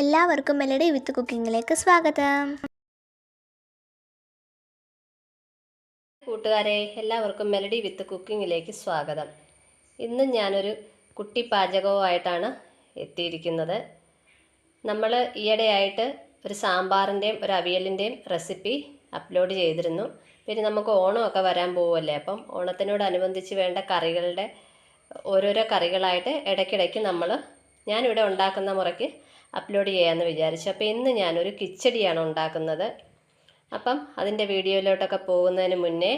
എല്ലാവർക്കും മെലഡി വിത്ത് കുക്കിങ്ങിലേക്ക് സ്വാഗതം. കൂട്ടുകാരെ എല്ലാവർക്കും മെലഡി വിത്ത് കുക്കിങ്ങിലേക്ക് സ്വാഗതം. ഇന്ന് ഞാനൊരു കുട്ടി പാചകവുമായിട്ടാണ് എത്തിയിരിക്കുന്നത്. നമ്മൾ ഈയിടെയായിട്ട് ഒരു സാമ്പാറിന്റെയും ഒരു അവിയലിന്റെയും റെസിപ്പി അപ്ലോഡ് ചെയ്തിരുന്നു. പിന്നെ നമുക്ക് ഓണമൊക്കെ വരാൻ പോവുമല്ലേ അപ്പം ഓണത്തിനോടനുബന്ധിച്ച് വേണ്ട കറികളുടെ ഓരോരോ കറികളായിട്ട് ഇടയ്ക്കിടയ്ക്ക് നമ്മൾ ഞാനിവിടെ ഉണ്ടാക്കുന്ന മുറയ്ക്ക് അപ്ലോഡ് ചെയ്യാമെന്ന് വിചാരിച്ചു. അപ്പോൾ ഇന്ന് ഞാനൊരു കിച്ചടിയാണ് ഉണ്ടാക്കുന്നത്. അപ്പം അതിന്റെ വീഡിയോയിലോട്ടൊക്കെ പോകുന്നതിന് മുന്നേ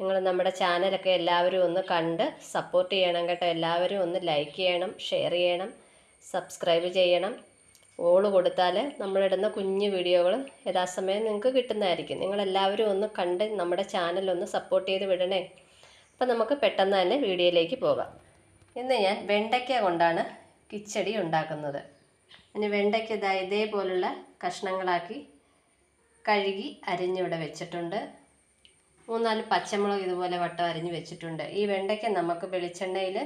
നിങ്ങൾ നമ്മുടെ ചാനലൊക്കെ എല്ലാവരും ഒന്ന് കണ്ട് സപ്പോർട്ട് ചെയ്യണം കേട്ടോ. എല്ലാവരും ഒന്ന് ലൈക്ക് ചെയ്യണം ഷെയർ ചെയ്യണം സബ്സ്ക്രൈബ് ചെയ്യണം. ഓൾ കൊടുത്താൽ നമ്മളിടുന്ന കുഞ്ഞു വീഡിയോകൾ യഥാസമയം നിങ്ങൾക്ക് കിട്ടുന്നതായിരിക്കും. നിങ്ങളെല്ലാവരും ഒന്ന് കണ്ട് നമ്മുടെ ചാനലൊന്ന് സപ്പോർട്ട് ചെയ്ത് വിടണേ. അപ്പം നമുക്ക് പെട്ടെന്ന് തന്നെ വീഡിയോയിലേക്ക് പോകാം. ഇന്ന് ഞാൻ വെണ്ടയ്ക്ക കൊണ്ടാണ് കിച്ചടി ഉണ്ടാക്കുന്നത്. അതിന് വെണ്ടയ്ക്ക് ഇതാ ഇതേപോലുള്ള കഷ്ണങ്ങളാക്കി കഴുകി അരിഞ്ഞിവിടെ വെച്ചിട്ടുണ്ട്. മൂന്നാൽ പച്ചമുളക് ഇതുപോലെ വട്ടം അരിഞ്ഞ് വെച്ചിട്ടുണ്ട്. ഈ വെണ്ടയ്ക്ക നമുക്ക് വെളിച്ചെണ്ണയിൽ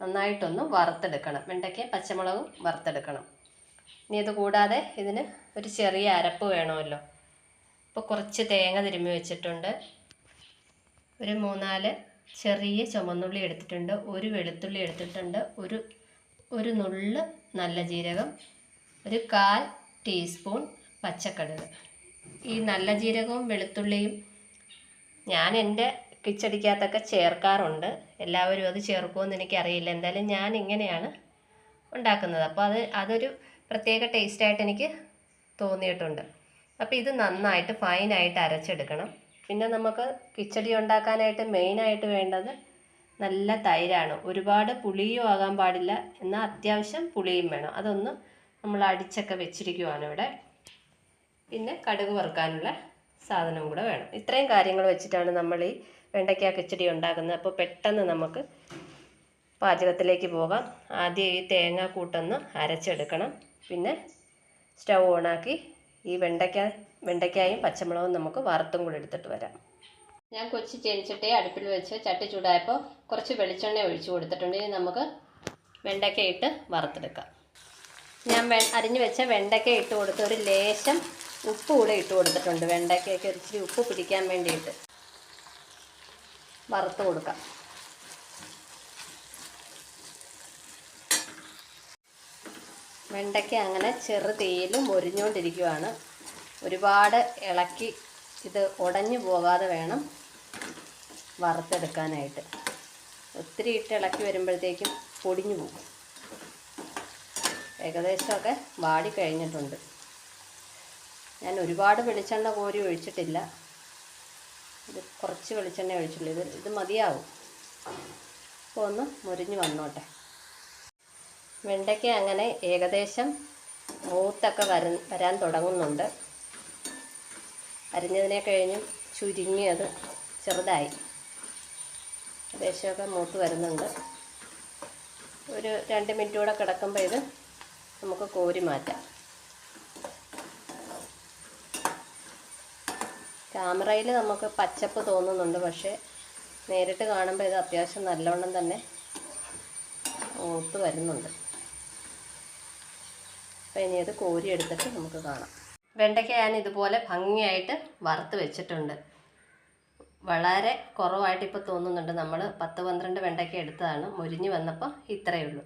നന്നായിട്ടൊന്ന് വറുത്തെടുക്കണം. വെണ്ടയ്ക്ക പച്ചമുളകും വറുത്തെടുക്കണം. ഇനി ഇത് കൂടാതെ ഇതിന് ഒരു ചെറിയ അരപ്പ് വേണമല്ലോ. ഇപ്പോൾ കുറച്ച് തേങ്ങ തിരുമ്മി വെച്ചിട്ടുണ്ട്. ഒരു മൂന്നാൽ ചെറിയ ചുമന്നുള്ളി എടുത്തിട്ടുണ്ട്. ഒരു വെളുത്തുള്ളി എടുത്തിട്ടുണ്ട്. ഒരു ഒരു നുള്ള് നല്ല ജീരകം. ഒരു കാൽ ടീസ്പൂൺ പച്ചക്കടുക്. ഈ നല്ല ജീരകവും വെളുത്തുള്ളിയും ഞാൻ എന്റെ കിച്ചടിക്കകത്തൊക്കെ ചേർക്കാറുണ്ട്. എല്ലാവരും അത് ചേർക്കുമെന്ന് എനിക്കറിയില്ല. എന്തായാലും ഞാൻ ഇങ്ങനെയാണ് ഉണ്ടാക്കുന്നത്. അപ്പോൾ അത് അതൊരു പ്രത്യേക ടേസ്റ്റായിട്ട് എനിക്ക് തോന്നിയിട്ടുണ്ട്. അപ്പോൾ ഇത് നന്നായിട്ട് ഫൈനായിട്ട് അരച്ചെടുക്കണം. പിന്നെ നമുക്ക് കിച്ചടി ഉണ്ടാക്കാനായിട്ട് മെയിനായിട്ട് വേണ്ടത് നല്ല തൈരാണ്. ഒരുപാട് പുളിയും ആകാൻ പാടില്ല. എന്നാൽ അത്യാവശ്യം പുളിയും വേണം. അതൊന്ന് നമ്മൾ അടിച്ചൊക്കെ വെച്ചിരിക്കുവാണ് ഇവിടെ. പിന്നെ കടുക് വറുക്കാനുള്ള സാധനം കൂടെ വേണം. ഇത്രയും കാര്യങ്ങൾ വെച്ചിട്ടാണ് നമ്മൾ ഈ വെണ്ടയ്ക്ക കിച്ചടി ഉണ്ടാക്കുന്നത്. അപ്പോൾ പെട്ടെന്ന് നമുക്ക് പാചകത്തിലേക്ക് പോകാം. ആദ്യം ഈ തേങ്ങ കൂട്ടൊന്ന് അരച്ചെടുക്കണം. പിന്നെ സ്റ്റൗ ഓണാക്കി ഈ വെണ്ടയ്ക്ക വെണ്ടയ്ക്കായും പച്ചമുളകും നമുക്ക് വറുത്തും കൂടെ എടുത്തിട്ട് വരാം. ഞാൻ കൊച്ചി ചെനിച്ചിട്ടേ അടുപ്പിൽ വെച്ച് ചട്ടി ചൂടായപ്പോൾ കുറച്ച് വെളിച്ചെണ്ണ ഒഴിച്ചു കൊടുത്തിട്ടുണ്ട്. ഇനി നമുക്ക് വെണ്ടയ്ക്ക ഇട്ട് വറുത്തെടുക്കാം. ഞാൻ വെ അരിഞ്ഞു വെച്ച വെണ്ടയ്ക്ക ഇട്ട് കൊടുത്ത് ഒരു ലേശം ഉപ്പ് കൂടെ ഇട്ട് കൊടുത്തിട്ടുണ്ട്. വെണ്ടയ്ക്കയ്ക്ക് ഒരിച്ചിരി ഉപ്പ് പിടിക്കാൻ വേണ്ടിയിട്ട്. വറുത്ത് കൊടുക്കാം. വെണ്ടയ്ക്ക അങ്ങനെ ചെറു തീയിൽ മൊരിഞ്ഞുകൊണ്ടിരിക്കുവാണ് ഒരുപാട് ഇളക്കി ഇത് ഉടഞ്ഞു പോകാതെ വേണം വറുത്തെടുക്കാനായിട്ട്. ഒത്തിരി ഇട്ട് ഇളക്കി വരുമ്പോഴത്തേക്കും പൊടിഞ്ഞു പോകും. ഏകദേശമൊക്കെ വാടി കഴിഞ്ഞിട്ടുണ്ട് ഞാൻ ഒരുപാട് വെളിച്ചെണ്ണ കോരി ഒഴിച്ചിട്ടില്ല. ഇത് കുറച്ച് വെളിച്ചെണ്ണ ഒഴിച്ചുള്ളൂ. ഇത് ഇത് മതിയാവും. അപ്പോൾ ഒന്ന് മുരിഞ്ഞ് വന്നോട്ടെ. വെണ്ടയ്ക്ക അങ്ങനെ ഏകദേശം മൂത്തൊക്കെ വര വരാൻ തുടങ്ങുന്നുണ്ട്. അരിഞ്ഞതിനെ കഴിഞ്ഞും ചുരുങ്ങിയത് ചെറുതായി. ഏകദേശമൊക്കെ മൂത്ത് വരുന്നുണ്ട്. ഒരു രണ്ട് മിനിറ്റ് കൂടെ കിടക്കുമ്പോൾ ഇത് നമുക്ക് കോരി മാറ്റാം. ക്യാമറയിൽ നമുക്ക് പച്ചപ്പ് തോന്നുന്നുണ്ട് പക്ഷേ നേരിട്ട് കാണുമ്പോൾ ഇത് അത്യാവശ്യം നല്ലവണ്ണം തന്നെ മൂത്ത് വരുന്നുണ്ട് അപ്പോൾ ഇനി അത് കോരി എടുത്തിട്ട് നമുക്ക് കാണാം. വെണ്ടയ്ക്ക ഞാൻ ഇതുപോലെ ഭംഗിയായിട്ട് വറുത്ത് വെച്ചിട്ടുണ്ട്. വളരെ കുറവായിട്ട് ഇപ്പോൾ തോന്നുന്നുണ്ട്. നമ്മൾ പത്ത് പന്ത്രണ്ട് വെണ്ടയ്ക്ക എടുത്തതാണ്. മുരിഞ്ഞ് വന്നപ്പോൾ ഇത്രയേ ഉള്ളൂ.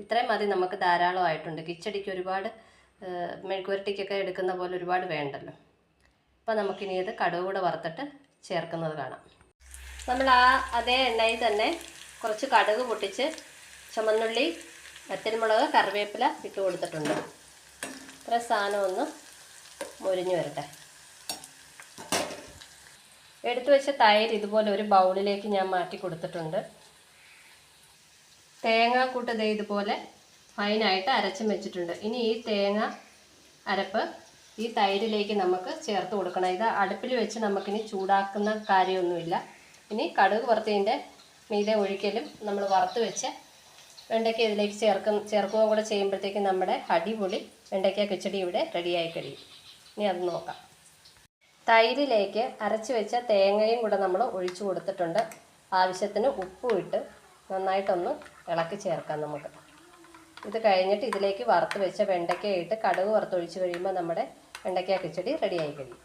ഇത്രയും മതി നമുക്ക് ധാരാളമായിട്ടുണ്ട്. കിച്ചടിക്ക് ഒരുപാട് മെഴുക്കുവരട്ടിക്കൊക്കെ എടുക്കുന്ന പോലെ ഒരുപാട് വേണ്ടല്ലോ. അപ്പോൾ നമുക്കിനി ഇത് കടുക് കൂടെ വറുത്തിട്ട് ചേർക്കുന്നത് കാണാം. നമ്മൾ ആ അതേ എണ്ണയിൽ തന്നെ കുറച്ച് കടുക് പൊട്ടിച്ച് ചുമന്നുള്ളി വറ്റൽമുളക് കറിവേപ്പില ഇട്ട് കൊടുത്തിട്ടുണ്ട്. ഇത്ര സാധനം ഒന്ന് മുരിഞ്ഞു വരട്ടെ. എടുത്തു വെച്ച തൈര് ഇതുപോലെ ഒരു ബൗളിലേക്ക് ഞാൻ മാറ്റി കൊടുത്തിട്ടുണ്ട്. തേങ്ങാക്കൂട്ട് ദേ ഇതുപോലെ ഫൈനായിട്ട് അരച്ചും വെച്ചിട്ടുണ്ട്. ഇനി ഈ തേങ്ങ അരപ്പ് ഈ തൈരിലേക്ക് നമുക്ക് ചേർത്ത് കൊടുക്കണം. ഇത് അടുപ്പിൽ വെച്ച് നമുക്കിനി ചൂടാക്കുന്ന കാര്യമൊന്നുമില്ല. ഇനി കടുക് വറുത്തതിന്റെ മീതെ ഒഴിക്കലും നമ്മൾ വറുത്ത് വെച്ച് വെണ്ടയ്ക്ക ഇതിലേക്ക് ചേർക്കും ചേർക്കുകയും കൂടെ ചെയ്യുമ്പോഴത്തേക്കും നമ്മുടെ അടിപൊളി വെണ്ടയ്ക്ക കിച്ചടി ഇവിടെ റെഡിയായി കഴിയും. ഇനി അത് നോക്കാം. തൈരിലേക്ക് അരച്ച് വെച്ച തേങ്ങയും കൂടെ നമ്മൾ ഒഴിച്ചു കൊടുത്തിട്ടുണ്ട്. ആവശ്യത്തിന് ഉപ്പും ഇട്ട് നന്നായിട്ടൊന്ന് ഇളക്കി ചേർക്കാം നമുക്ക്. ഇത് കഴിഞ്ഞിട്ട് ഇതിലേക്ക് വറുത്ത് വെച്ച വെണ്ടയ്ക്ക ഇട്ട് കടുക് വറുത്തൊഴിച്ച് കഴിയുമ്പോൾ നമ്മുടെ വെണ്ടയ്ക്ക കിച്ചടി റെഡിയായി കഴിയും.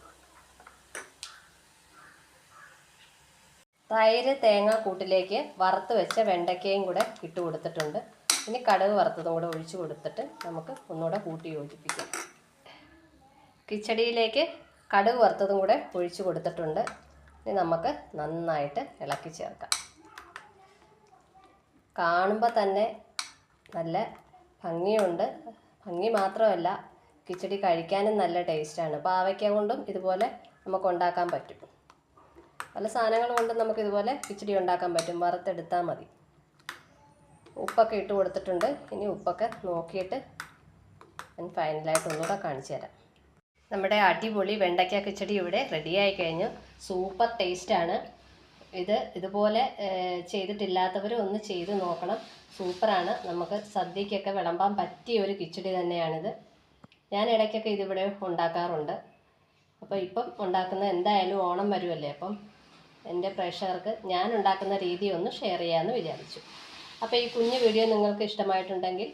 തൈര് തേങ്ങ കൂട്ടിലേക്ക് വറുത്ത് വെച്ച വെണ്ടയ്ക്കയും കൂടെ ഇട്ട് കൊടുത്തിട്ടുണ്ട്. ഇനി കടുക് വറുത്തതും കൂടെ ഒഴിച്ച് കൊടുത്തിട്ട് നമുക്ക് ഒന്നുകൂടെ കൂട്ടി യോജിപ്പിക്കാം. കിച്ചടിയിലേക്ക് കടുക് വറുത്തതും കൂടെ ഒഴിച്ച് കൊടുത്തിട്ടുണ്ട്. ഇനി നമുക്ക് നന്നായിട്ട് ഇളക്കി ചേർക്കാം. കാണുമ്പോൾ തന്നെ നല്ല ഭംഗിയുണ്ട്. ഭംഗി മാത്രമല്ല കിച്ചടി കഴിക്കാനും നല്ല ടേസ്റ്റാണ് പാവയ്ക്ക കൊണ്ടും ഇതുപോലെ നമുക്ക് ഉണ്ടാക്കാൻ പറ്റും. പല സാധനങ്ങൾ കൊണ്ടും നമുക്ക് ഇതുപോലെ കിച്ചടി ഉണ്ടാക്കാൻ പറ്റും. വറുത്തെടുത്താൽ മതി. ഉപ്പൊക്കെ ഇട്ട് കൊടുത്തിട്ടുണ്ട്. ഇനി ഉപ്പൊക്കെ നോക്കിയിട്ട് ഞാൻ ഫൈനലായിട്ട് ഒന്നുകൂടെ കാണിച്ചു തരാം. നമ്മുടെ അടിപൊളി വെണ്ടയ്ക്ക കിച്ചടി ഇവിടെ റെഡിയായി കഴിഞ്ഞു. സൂപ്പർ ടേസ്റ്റാണ് ഇത് ഇതുപോലെ ചെയ്തിട്ടില്ലാത്തവരും ഒന്ന് ചെയ്ത് നോക്കണം. സൂപ്പറാണ്. നമുക്ക് സദ്യക്കൊക്കെ വിളമ്പാൻ പറ്റിയ ഒരു കിച്ചടി തന്നെയാണിത്. ഞാൻ ഇടയ്ക്കൊക്കെ ഇതിവിടെ ഉണ്ടാക്കാറുണ്ട്. അപ്പോൾ ഇപ്പം ഉണ്ടാക്കുന്ന എന്തായാലും ഓണം വരുമല്ലേ അപ്പം? എന്റെ പ്രേക്ഷകർക്ക് ഞാൻ ഉണ്ടാക്കുന്ന രീതി ഒന്ന് ഷെയർ ചെയ്യാമെന്ന് വിചാരിച്ചു. അപ്പോൾ ഈ കുഞ്ഞു വീഡിയോ നിങ്ങൾക്ക് ഇഷ്ടമായിട്ടുണ്ടെങ്കിൽ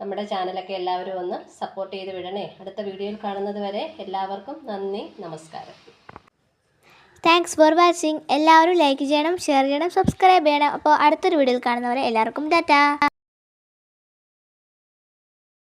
നമ്മുടെ ചാനലൊക്കെ എല്ലാവരും ഒന്ന് സപ്പോർട്ട് ചെയ്ത് വിടണേ. അടുത്ത വീഡിയോയിൽ കാണുന്നത് വരെ എല്ലാവർക്കും നന്ദി നമസ്കാരം. താങ്ക്സ് ഫോർ വാച്ചിങ് എല്ലാവരും ലൈക്ക് ചെയ്യണം ഷെയർ ചെയ്യണം സബ്സ്ക്രൈബ് ചെയ്യണം. അപ്പോൾ അടുത്തൊരു വീഡിയോയിൽ കാണുന്നവരെ എല്ലാവർക്കും ടാറ്റാ.